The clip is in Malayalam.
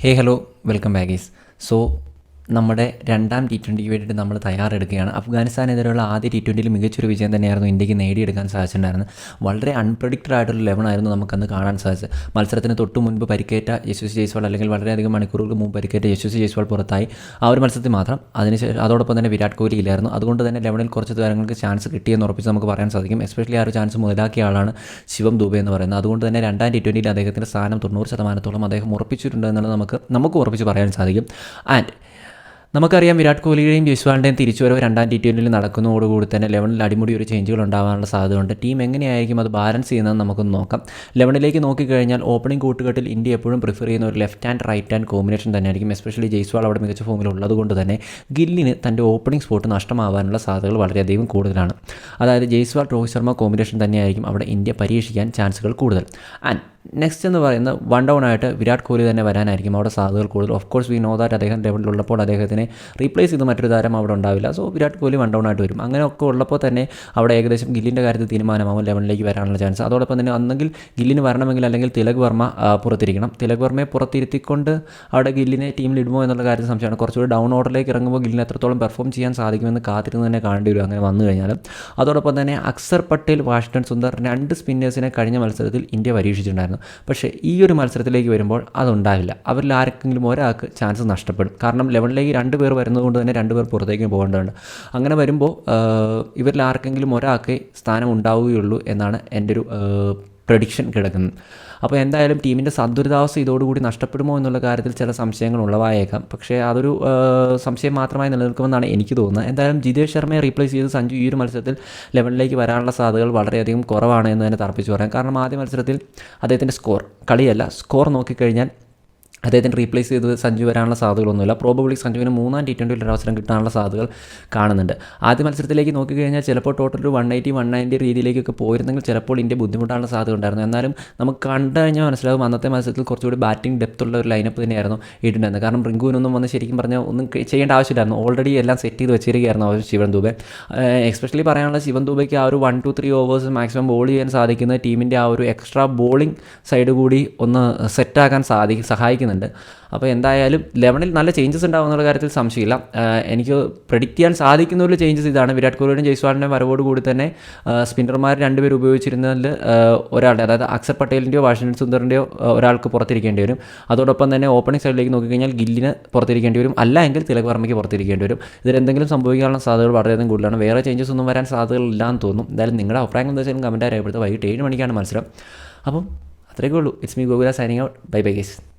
ഹേ ഹലോ വെൽക്കം ബാഗീസ് സോ നമ്മുടെ രണ്ടാം ടി ട്വന്റിക്ക് വേണ്ടിയിട്ട് നമ്മൾ തയ്യാറെടുക്കുകയാണ്. അഫ്ഗാനിസ്ഥാനെതിരെയുള്ള ആദ്യ ടി ട്വന്റിയിൽ മികച്ചൊരു വിജയം തന്നെയായിരുന്നു ഇന്ത്യയ്ക്ക് നേടിയെടുക്കാൻ സാധിച്ചിട്ടുണ്ടായിരുന്നത്. വളരെ അൺപ്രഡിക്റ്റഡ് ആയിട്ടുള്ള ലെവനായിരുന്നു നമുക്കന്ന് കാണാൻ സാധിച്ചത്. മത്സരത്തിന് തൊട്ട് മുൻപ് പരിക്കേറ്റ യശസ്വി ജയ്സ്വാൾ അല്ലെങ്കിൽ വളരെയധികം മണിക്കൂറുകൾക്ക് മുമ്പ് പരിക്കേറ്റ യശസ്വി ജയ്സ്വാൾ പുറത്തായി. ആ ഒരു മത്സരത്തിൽ മാത്രം. അതിനുശേഷം അതോടൊപ്പം തന്നെ വിരാട് കോഹ്ലി ഇല്ലായിരുന്നു. അതുകൊണ്ട് തന്നെ ലെവനിൽ കുറച്ച് താരങ്ങൾക്ക് ചാൻസ് കിട്ടിയെന്ന് ഉറപ്പിച്ച് നമുക്ക് പറയാൻ സാധിക്കും. എസ്പെഷ്യലി ആ ഒരു ചാൻസ് മുതലാക്കിയ ആളാണ് ശിവം ദുബെ എന്ന് പറയുന്നത്. അതുകൊണ്ട് തന്നെ രണ്ടാം ടി ട്വന്റിയിൽ അദ്ദേഹത്തിന്റെ സ്ഥാനം തൊണ്ണൂറ് ശതമാനത്തോളം അദ്ദേഹം ഉറപ്പിച്ചിട്ടുണ്ട് എന്നുള്ളത് നമുക്ക് നമുക്ക് ഉറപ്പിച്ച് പറയാൻ സാധിക്കും. ആൻഡ് നമുക്കറിയാം വിരാട് കോഹ്ലിയുടെയും ജയ്സ്വാളിന്റെയും തിരിച്ചുവരവ് രണ്ടാം ടി ട്വന്റിയിൽ നടക്കുന്നതോടുകൂടി തന്നെ ലെവനിൽ അടിമുടി ഒരു ചേഞ്ചുകൾ ഉണ്ടാകാനുള്ള സാധ്യതയുണ്ട്. ടീം എങ്ങനെയായിരിക്കും അത് ബാലൻസ് ചെയ്യുന്നതെന്ന് നമുക്കൊന്ന് നോക്കാം. ലെവനിലേക്ക് നോക്കിക്കഴിഞ്ഞാൽ ഓപ്പണിംഗ് കൂട്ടുകെട്ടിൽ ഇന്ത്യ എപ്പോഴും പ്രിഫർ ചെയ്യുന്ന ഒരു left and right and combination തന്നെയായിരിക്കും. എസ്പെഷ്യലി ജയ്സ്വാൾ അവിടെ മികച്ച ഫോമിൽ ഉള്ളതുകൊണ്ട് തന്നെ ഗില്ലിന് തന്റെ ഓപ്പണിംഗ് സ്പോട്ട് നഷ്ടമാവാനുള്ള സാധ്യതകൾ വളരെയധികം കൂടുതലാണ്. അതായത് ജയ്സ്വാൾ രോഹിത് ശർമ്മ കോമ്പിനേഷൻ തന്നെയായിരിക്കും അവിടെ ഇന്ത്യ പരീക്ഷിക്കാൻ ചാൻസുകൾ കൂടുതൽ. ആൻഡ് നെക്സ്റ്റ് എന്ന് പറയുന്നത് വൺ ഡൗൺ ആയിട്ട് വിരാട് കോഹ്ലി തന്നെ വരാനായിരിക്കും അവിടെ സാധ്യതകൾ കൂടുതൽ. Of course we know that അദ്ദേഹം ലെവലിലുള്ളപ്പോൾ അദ്ദേഹത്തിനെ റീപ്ലേസ് ചെയ്ത് മറ്റൊരു താരം അവിടെ ഉണ്ടാവില്ല. So Virat Kohli one down ആയിട്ട് വരും. അങ്ങനെ ഒക്കെ ഉള്ളപ്പോൾ തന്നെ അവിടെ ഏകദേശം ഗില്ലിന്റെ കാര്യത്തിൽ തീരുമാനമാവും ലെവലിലേക്ക് വരാനുള്ള ചാൻസ് അതോടൊപ്പം തന്നെ ഒന്നെങ്കിൽ ഗില്ലിന് വരണമെങ്കിൽ അല്ലെങ്കിൽ തിലക് വർമ്മ പുറത്തിരിക്കണം. തിലക് വർമ്മയെ പുറത്തിരുത്തിക്കൊണ്ട് അവിടെ ഗില്ലിനെ ടീമിൽ ഇടുമോ എന്നുള്ള കാര്യത്തിൽ സംശയമാണ്. കുറച്ചുകൂടി ഡൗൺ ഓർഡറിലേക്ക് ഇറങ്ങുമ്പോൾ ഗില്ലിന് എത്രത്തോളം പെർഫോം ചെയ്യാൻ സാധിക്കുമെന്ന് കാത്തിരുന്ന് തന്നെ കാണേണ്ടി വരും അങ്ങനെ വന്നു കഴിഞ്ഞാൽ അതോടൊപ്പം തന്നെ അക്സർ പട്ടേൽ വാഷിംഗ്ടൺ സുന്ദർ രണ്ട് സ്പിന്നേഴ്സിനെ കഴിഞ്ഞ മത്സരത്തിൽ ഇന്ത്യ പരീക്ഷിച്ചിട്ടുണ്ടായിരുന്നു. പക്ഷേ ഈ ഒരു മത്സരത്തിലേക്ക് വരുമ്പോൾ അതുണ്ടാവില്ല. അവരിൽ ആർക്കെങ്കിലും ഒരാൾക്ക് ചാൻസ് നഷ്ടപ്പെടും. കാരണം ലെവലിലേക്ക് രണ്ട് പേർ വരുന്നതുകൊണ്ട് തന്നെ രണ്ട് പേർ പുറത്തേക്ക് പോകേണ്ടതുണ്ട്. അങ്ങനെ വരുമ്പോൾ ഇവരിൽ ആർക്കെങ്കിലും ഒരാൾക്ക് സ്ഥാനം ഉണ്ടാവുകയുള്ളൂ എന്നാണ് എന്റെ ഒരു പ്രഡിക്ഷൻ കിടക്കുന്നത് അപ്പോൾ എന്തായാലും ടീമിന്റെ സന്തുലിതാവസ്ഥ ഇതോടുകൂടി നഷ്ടപ്പെടുമോ എന്നുള്ള കാര്യത്തിൽ ചില സംശയങ്ങൾ ഉള്ളവായേക്കാം പക്ഷേ അതൊരു സംശയം മാത്രമായി നിലനിൽക്കുമെന്നാണ് എനിക്ക് തോന്നുന്നത്. എന്തായാലും ജിതേഷ് ശർമ്മയെ റീപ്ലേസ് ചെയ്ത് സഞ്ജു ഈ ഒരു മത്സരത്തിൽ ലെവലിലേക്ക് വരാനുള്ള സാധ്യതകൾ വളരെയധികം കുറവാണ് എന്ന് തന്നെ തർപ്പിച്ചു പറയാം. കാരണം ആദ്യ മത്സരത്തിൽ അദ്ദേഹത്തിന്റെ സ്കോർ കളിയല്ല. സ്കോർ നോക്കിക്കഴിഞ്ഞാൽ അദ്ദേഹത്തിന് റീപ്ലേസ് ചെയ്ത് സഞ്ജു വരാനുള്ള സാധ്യതകളൊന്നുമില്ല. പ്രോബബ്ലി സഞ്ജുവിന് മൂന്നാം ടി ട്വന്റിയിൽ ഒരു അവസരം കിട്ടാനുള്ള സാധ്യതകൾ കാണുന്നുണ്ട്. ആദ്യ മത്സരത്തിലേക്ക് നോക്കിക്കഴിഞ്ഞാൽ ചിലപ്പോൾ ടോട്ടൽ ഒരു വൺ എയ്റ്റി വൺ നയന്റി രീതിയിലേക്കൊക്കെ പോയിരുന്നെങ്കിൽ ചിലപ്പോൾ ഇന്ത്യ ബുദ്ധിമുട്ടാനുള്ള സാധ്യത ഉണ്ടായിരുന്നു. എന്നാലും നമുക്ക് കണ്ടു കഴിഞ്ഞാൽ മനസ്സിലാകും അന്നത്തെ മത്സരത്തിൽ കുറച്ചുകൂടി ബാറ്റിംഗ് ഡെപ്ത് ഉള്ള ഒരു ലൈനപ്പ് തന്നെയായിരുന്നു ഇട്ടിട്ടുണ്ടായിരുന്നത് കാരണം റിങ്കുവിനൊന്നും വന്ന് ശരിക്കും പറഞ്ഞാൽ ഒന്നും ചെയ്യേണ്ട ആവശ്യമില്ലായിരുന്നു. ഓൾറെഡി എല്ലാം സെറ്റ് ചെയ്ത് വെച്ചിരിക്കുകയായിരുന്നു അവർ ശിവൻ ദുബെ. എക്സ്പെഷ്യലി പറയാനുള്ള ശിവൻ ദുബയ്ക്ക് ആ ഒരു one two three overs maximum bowl ചെയ്യാൻ സാധിക്കുന്ന ടീമിന്റെ ആ ഒരു എക്സ്ട്രാ ബോളിംഗ് സൈഡ് കൂടി ഒന്ന് സെറ്റാക്കാൻ സാധി സഹായിക്കുന്നുണ്ട് അപ്പോൾ എന്തായാലും ലെവനിൽ നല്ല ചേഞ്ചസ് എന്നുള്ള കാര്യത്തിൽ സംശയമില്ല. എനിക്ക് പ്രെഡിക്റ്റ് ചെയ്യാൻ സാധിക്കുന്ന ഒരു ചേഞ്ചസ് ഇതാണ്. വിരാട് കോഹ്ലിയുടെയും ജയ്സ്വാളിന്റെയും വരവോട് കൂടി തന്നെ സ്പിന്നർമാർ രണ്ടുപേർ ഉപയോഗിച്ചിരുന്നതിൽ ഒരാളുടെ അതായത് അക്സർ പട്ടേലിന്റെയോ വാഷിംഗ്ടൺ സുന്ദറിന്റെയോ ഒരാൾക്ക് പുറത്തിരിക്കേണ്ടി വരും. അതോടൊപ്പം തന്നെ ഓപ്പണിംഗ് സൈഡിലേക്ക് നോക്കിക്കഴിഞ്ഞാൽ ഗില്ലിന് പുറത്തിരിക്കേണ്ടി വരും. അല്ല എങ്കിൽ തിലക് വർമ്മയ്ക്ക് പുറത്തിരിക്കേണ്ടി വരും. ഇതിലെന്തെങ്കിലും സംഭവിക്കാനുള്ള സാധ്യതകൾ വളരെയധികം കൂടുതലാണ്. വേറെ ചേഞ്ചസ് ഒന്നും വരാൻ സാധ്യതകളില്ലാന്ന് തോന്നുന്നു എന്തായാലും നിങ്ങളുടെ അഭിപ്രായം എന്താ വെച്ചാലും കമന്റ് രേഖപ്പെടുത്തുക. വൈകിട്ട് ഏഴ് മണിക്കാണ് മത്സരം. അപ്പം അത്രയൊക്കെ ഉള്ളൂ. It's me Gokul signing out bye bye guys